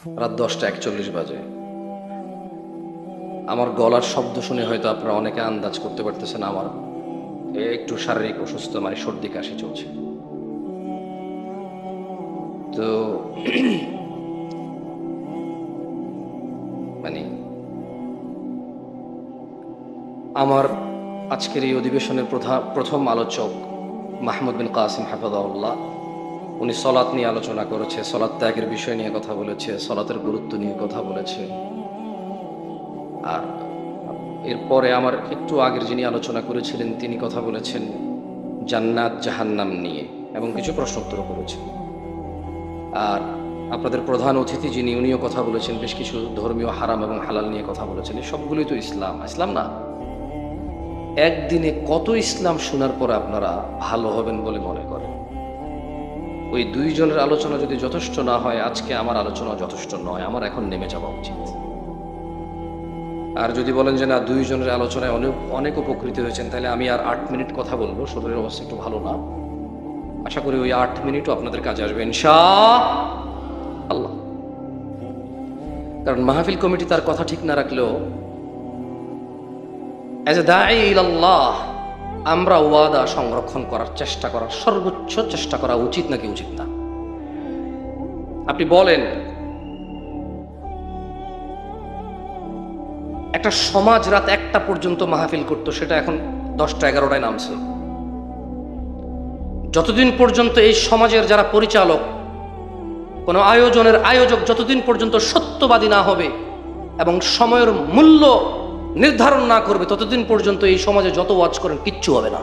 রাত দশটা একচল্লিশ বাজে। আমার গলার শব্দ শুনে হয়তো আপনারা অনেকে আন্দাজ করতে পারতেছেন আমার একটু শারীরিক অসুস্থ মানে সর্দি কাশি চলছে। তো মানে আমার আজকের এই অধিবেশনের প্রথম আলোচক মাহমুদ বিন কাসিম হাফাদাউল্লাহ উনি সলাৎ নিয়ে আলোচনা করেছে, সলাৎ ত্যাগের বিষয় নিয়ে কথা বলেছে, সলাতের গুরুত্ব নিয়ে কথা বলেছে। আর এরপরে আমার একটু আগের যিনি আলোচনা করেছিলেন, তিনি কথা বলেছেন জান্নাত জাহান্নাম নিয়ে এবং কিছু প্রশ্ন উত্তর করেছেন। আর আপনাদের প্রধান অতিথি যিনি, উনিও কথা বলেছেন, বেশ কিছু ধর্মীয় হারাম এবং হালাল নিয়ে কথা বলেছেন। সবগুলোই তো ইসলাম। ইসলাম না? একদিনে কত ইসলাম শোনার পর আপনারা ভালো হবেন বলে মনে করেন? ওই দুইজনের আলোচনা যদি যথেষ্ট না হয়, আজকে আমার আলোচনা যথেষ্ট নয়। আমার এখন নেমে যাওয়া উচিত। আর যদি বলেন যে না, দুইজনের আলোচনায় অনেক অনেক উপকৃত হয়েছেন, তাহলে আমি আর আট মিনিট কথা বলব। শরীরের অবস্থা একটু ভালো না। আশা করি ওই আট মিনিটও আপনাদের কাজে আসবে। আল্লাহ কারণ মাহফিল কমিটি তার কথা ঠিক না রাখলেও অ্যাজ এ দায়ী ইলাল্লাহ আমরা ওয়াদা সংরক্ষণ করার চেষ্টা করার সর্বোচ্চ চেষ্টা করা উচিত নাকি উচিত না? আপনি বলেন, একটা সমাজ রাত একটা পর্যন্ত মাহফিল করতো, সেটা এখন দশটা এগারোটায় নামছে। যতদিন পর্যন্ত এই সমাজের যারা পরিচালক, কোনো আয়োজনের আয়োজক যতদিন পর্যন্ত সত্যবাদী না হবে এবং সময়ের মূল্য নির্ধারণ না করবে, ততদিন পর্যন্ত এই সমাজে যত ওয়াজ করেন কিচ্ছু হবে না।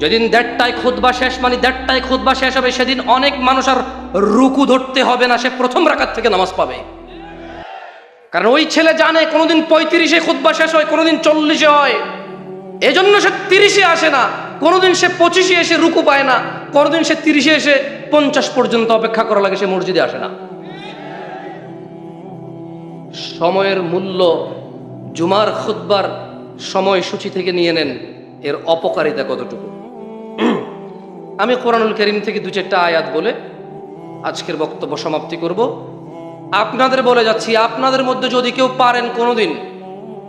যেদিন দেড়টায় খুদবা শেষ মানে দেড়টায় খুদবা শেষ হবে, সেদিন অনেক মানুষ আর রুকু ধরতে হবে না, সে প্রথম রাখার থেকে নামাজ পাবে। কারণ ওই ছেলে জানে কোনোদিন পঁয়ত্রিশে খুদবা শেষ হয়, কোনোদিন চল্লিশে হয়। এজন্য সে তিরিশে আসে না, কোনোদিন সে পঁচিশে এসে রুকু পায় না কোনোদিন সে তিরিশে এসে পঞ্চাশ পর্যন্ত অপেক্ষা করা লাগে, সে মসজিদে আসে না। সময়ের মূল্য জুমার খুদ্বার সময়সূচি থেকে নিয়ে নেন। এর অপকারিতা কতটুকু? আমি কোরআনুল করিম থেকে দু চারটা আয়াত বলে আজকের বক্তব্য সমাপ্তি করব। আপনাদের বলে যাচ্ছি, আপনাদের মধ্যে যদি কেউ পারেন কোনোদিন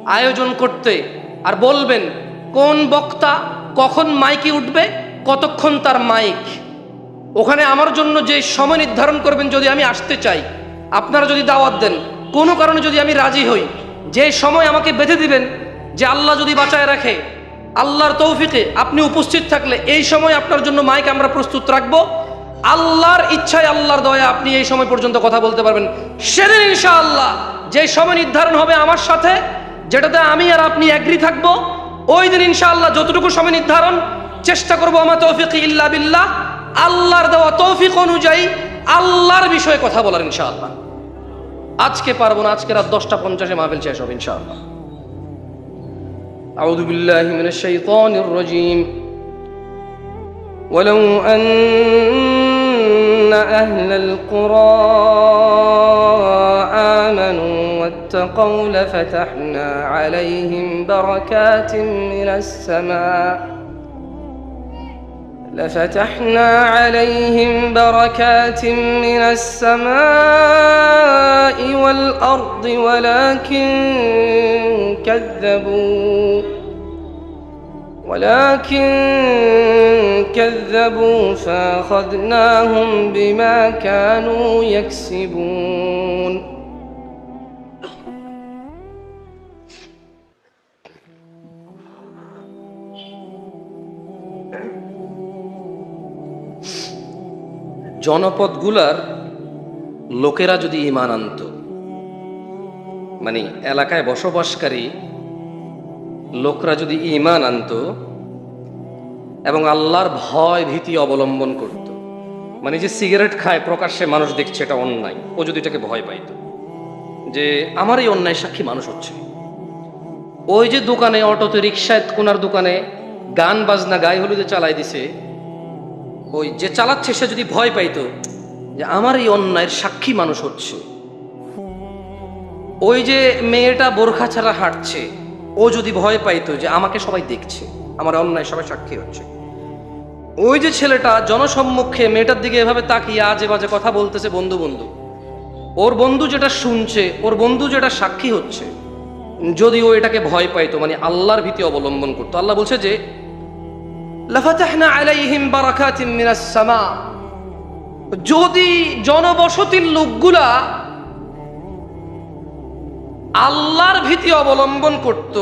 আয়োজন করতে আর বলবেন, কোন বক্তা কখন মাইকে উঠবে? কতক্ষণ তার মাইক? ওখানে আমার জন্য যে সময় নির্ধারণ করবেন যদি আমি আসতে চাই, আপনারা যদি দাওয়াত দেন কোনো কারণে যদি আমি রাজি হই, যে সময় আমাকে বেঁধে দিবেন, যে আল্লাহ যদি বাঁচায় রাখে, আল্লাহর তৌফিকে আপনি উপস্থিত থাকলে এই সময় আপনার জন্য মাইক আমরা প্রস্তুত রাখব। আল্লাহর ইচ্ছায় আল্লাহর দয়া আপনি এই সময় পর্যন্ত কথা বলতে পারবেন। সেদিন ইনশাআল্লাহ যে সময় নির্ধারণ হবে আমার সাথে, যেটাতে আমি আর আপনি অ্যাগ্রি থাকব, ওই দিন ইনশাআল্লাহ যতটুকু সময় নির্ধারণ, চেষ্টা করব আমার তৌফিক ইল্লা বিল্লাহ, আল্লাহর দেওয়া তৌফিক অনুযায়ী আল্লাহর বিষয়ে কথা বলার ইনশাআল্লাহ। আজকে পারবো না আজকে রাত দশটা পঞ্চাশে মাহফিল শেষ হবে ইনশাআল্লাহ أعوذ بالله من الشيطان الرجيم ولو أن أهل القرى آمنوا واتقوا لفتحنا عليهم بركات من السماء لفتحنا عليهم بركات من السماء والأرض ولكن كذبوا ولكن كذبوا فأخذناهم بما كانوا يكسبون. জনপদগুলার লোকেরা যদি ইমান আনত মানে এলাকায় বসবাসকারী লোকরা যদি ইমান আনত এবং আল্লাহর ভয় ভীতি অবলম্বন করত মানে যে সিগারেট খায়, প্রকাশ্যে মানুষ দেখছে এটা অন্যায়, ও যদি এটাকে ভয় পাইত, যে আমার এই অন্যায় সাক্ষী মানুষ হচ্ছে। ওই যে দোকানে অটোতে রিক্সায় কোনার দোকানে গান বাজনা গায়ে হলুদে চালাই দিছে ওই যে চালাচ্ছে, সে যদি ভয় পাইতো যে আমার এই অন্যায়ের সাক্ষী মানুষ হচ্ছে। ওই যে মেয়েটা বোরখা ছাড়া হাঁটছে, ও যদি ভয় পাইতো যে আমাকে সবাই দেখছে, আমার অন্যায় সবাই সাক্ষী হচ্ছে। ওই যে ছেলেটা জনসম্মুখে মেয়েটার দিকে এভাবে তাকিয়ে আজে বাজে কথা বলতেছে বন্ধু বন্ধু। ওর বন্ধু যেটা শুনছে, ওর বন্ধু যেটা সাক্ষী হচ্ছে, যদি ও এটাকে ভয় পাইতো মানে আল্লাহর ভীতি অবলম্বন করতো। আল্লাহ বলছে যে লাফাতাহনা আলাইহিম বারাকাতিম মিনাস সামা যদি জনবসতির লোকগুলা আল্লাহর ভীতি অবলম্বন করত,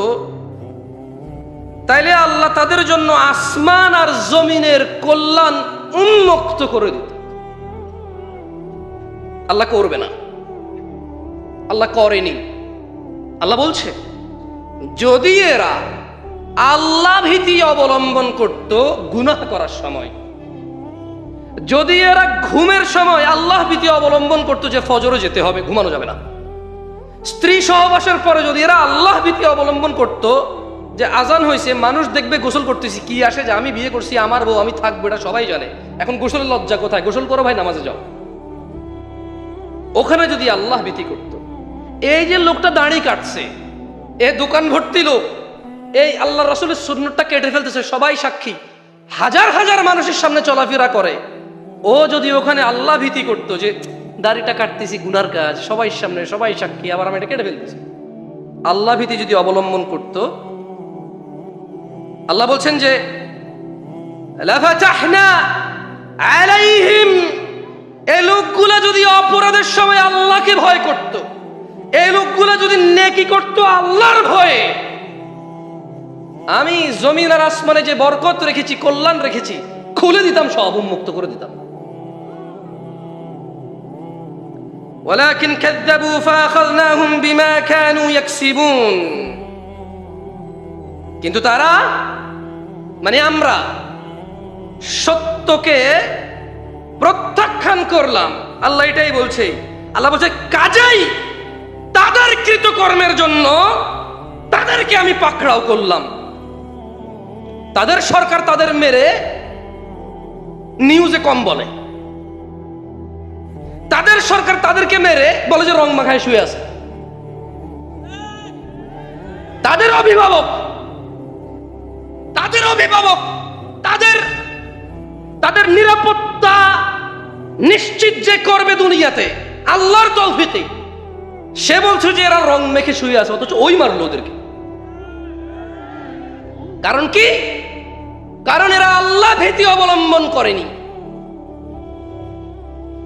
তাইলে আল্লাহ তাদের জন্য আসমান আর জমিনের কল্যাণ উন্মুক্ত করে দিত। আল্লাহ করবে না। আল্লাহ করেনি। আল্লাহ বলছে, যদি এরা আল্লাহ ভীতি অবলম্বন করত গুনাহ করার সময়। যদি এরা ঘুমের সময় আল্লাহ ভীতি অবলম্বন করতো যে ফজরে যেতে হবে, ঘুমানো যাবে না। স্ত্রী সহবাসের পরে যদি এরা আল্লাহ ভীতি অবলম্বন করত যে আজান হয়েছে, মানুষ দেখবে গোসল করতেছি, কি আসে যে আমি বিয়ে করছি, আমার বউ, আমি থাকব, এটা সবাই জানে। এখন গোসলের লজ্জা কোথায়? গোসল করো ভাই, নামাজে যাও। ওখানে যদি আল্লাহ ভীতি করত, এই যে লোকটা দাড়ি কাটছে, এ দোকান ভর্তি লোক এই আল্লাহ রসুলের সুন্নতটা কেটে ফেলতেছে, সবাই সাক্ষী। হাজার হাজার মানুষের সামনে চলাফেরা করে। ও যদি ওখানে আল্লাহ ভীতি করতো যে, দাড়িটা কাটতেছি, গুনার কাজ, সবাই সামনে, সবাই সাক্ষী, আবার আমি এটা কেটে ফেলতেছি। আল্লাহ ভীতি যদি অবলম্বন করত, আল্লাহ বলছেন যে এই লোকগুলা যদি অপরাধের সময় আল্লাহকে ভয় করত এই লোকগুলা যদি নেকি করত আল্লাহর ভয়ে আমি জমিন আর আসমানে যে বরকত রেখেছি কল্যাণ রেখেছি খুলে দিতাম সব উন্মুক্ত করে দিতাম ولكن كذبوا فأخذناهم بما كانوا يكسبون কিন্তু তারা মানে আমরা সত্যকে প্রত্যাখ্যান করলাম আল্লাহ এটাই বলছে আল্লাহ বলছে কাজেই তাদের কৃতকর্মের জন্য তাদেরকে আমি পাকড়াও করলাম তাদের সরকার তাদের মেরে নিউজে কম বলে। তাদের সরকার তাদেরকে মেরে বলে যে রং মাখায় শুয়ে আছে। তাদের অভিভাবক তাদের অভিভাবক, তাদের তাদের নিরাপত্তা নিশ্চিত যে করবে দুনিয়াতে, আল্লাহর তৌফিতে সে বলছে যে এরা রং মেখে শুয়ে আছে, অথচ ওই মারলো ওদেরকে। কারণ কি? কারণ এরা আল্লাহ ভীতি অবলম্বন করেনি।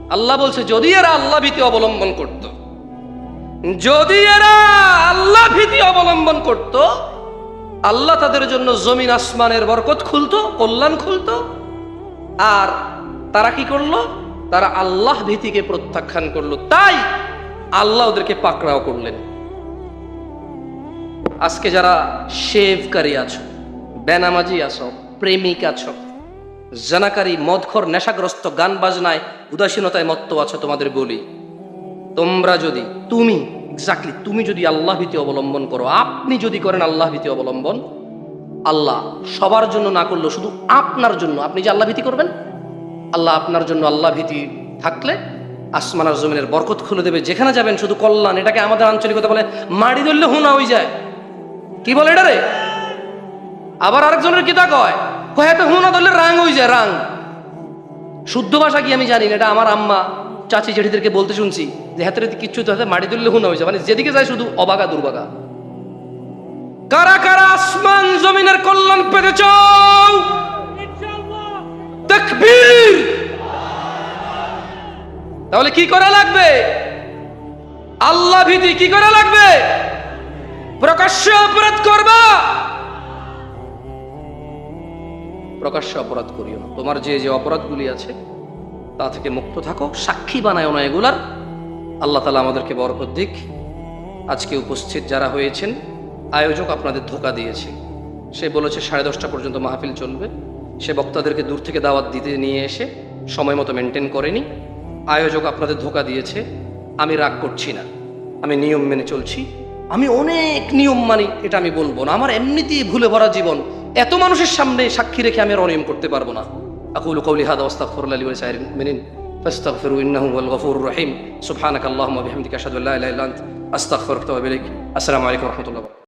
আল্লাহ বলছে, যদি এরা আল্লাহ ভীতি অবলম্বন করত, যদি এরা আল্লাহ ভীতি অবলম্বন করত, আল্লাহ তাদের জন্য জমিন আসমানের বরকত খুলতো, কল্যাণ খুলতো, আর তারা কি করল? তারা আল্লাহ ভীতিকে প্রত্যাখ্যান করল। তাই আল্লাহ ওদেরকে পাকড়াও করলেন। আজকে যারা শেভকারী আছো বেনামাজি আছো, প্রেমিক আছো, জানাকারী, মদখর, নেশাগ্রস্ত, গান বাজনায় উদাসীনতায় মত্ত আছো তোমাদের বলি। তোমরা যদি, তুমি এক্স্যাক্টলি তুমি যদি আল্লাহ ভীতি অবলম্বন করো, আপনি যদি করেন আল্লাহ ভীতি অবলম্বন, আল্লাহ সবার জন্য না করলেও শুধু আপনার জন্য, আপনি যে আল্লাহ ভীতি করবেন? আল্লাহ আপনার জন্য আল্লাহ ভীতি থাকলে আসমান আর জমিনের বরকত খুলে দেবে। যেখানে যাবেন শুধু কল্যাণ, এটাকে আমাদের আঞ্চলিকতা বলে মাড়ি ধরলে হুনা হয়ে যায়। কি বলে এটা রে? আবার আরেকজনের কিতা কয়? কয়, এত হুনা ধরলে রাং হয়ে যায় রাং শুদ্ধ ভাষা কি আমি জানি না, এটা আমার আম্মা, চাচি, জেঠিদেরকে বলতে শুনছি যে হাতের কিচ্ছু তো হাতে মাটি তুললে হুনা হয়ে যায়। মানে যেদিকে যায় শুধু অবাগা, দুর্বাগা। কারা কারা আসমান জমিনের কল্যাণ পেতে চাও? তাকবীর! তাহলে কি করা লাগবে? আল্লাহ ভীতি কি করা লাগবে? প্রকাশ্য অপরাধ করবা? প্রকাশ্য অপরাধ করিও না। তোমার যে যে অপরাধগুলি আছে, তা থেকে মুক্ত থাকো, সাক্ষী বানায় না এগুলার। আল্লাহ তালা আমাদেরকে বরকত দিক। আজকে উপস্থিত যারা হয়েছেন, আয়োজক আপনাদের ধোকা দিয়েছে। সে বলেছে, সাড়ে দশটা পর্যন্ত মাহফিল চলবে। সে বক্তাদেরকে দূর থেকে দাওয়াত দিতে নিয়ে এসে সময় মতো মেনটেন করেনি। আয়োজক আপনাদের ধোকা দিয়েছে, আমি রাগ করছি না। আমি নিয়ম মেনে চলছি। আমি অনেক নিয়ম মানি, এটা আমি বলব না। আমার এমনিতেই ভুলে ভরা জীবন। এত মানুষের সামনে সাক্ষী রেখে আমি অনিয়ম করতে পারব না আকুল কৌলি হাদা ওয়াস্তাগফিরুল্লাহ লি ওয়া লিসাইরিল মুমিনিন هو الغفور الرحيم سبحانك রহিম وبحمدك اشهد ان لا اله الا انت استغفرك واتوب اليك السلام عليكم ورحمه الله রাহমাতুল্লাহ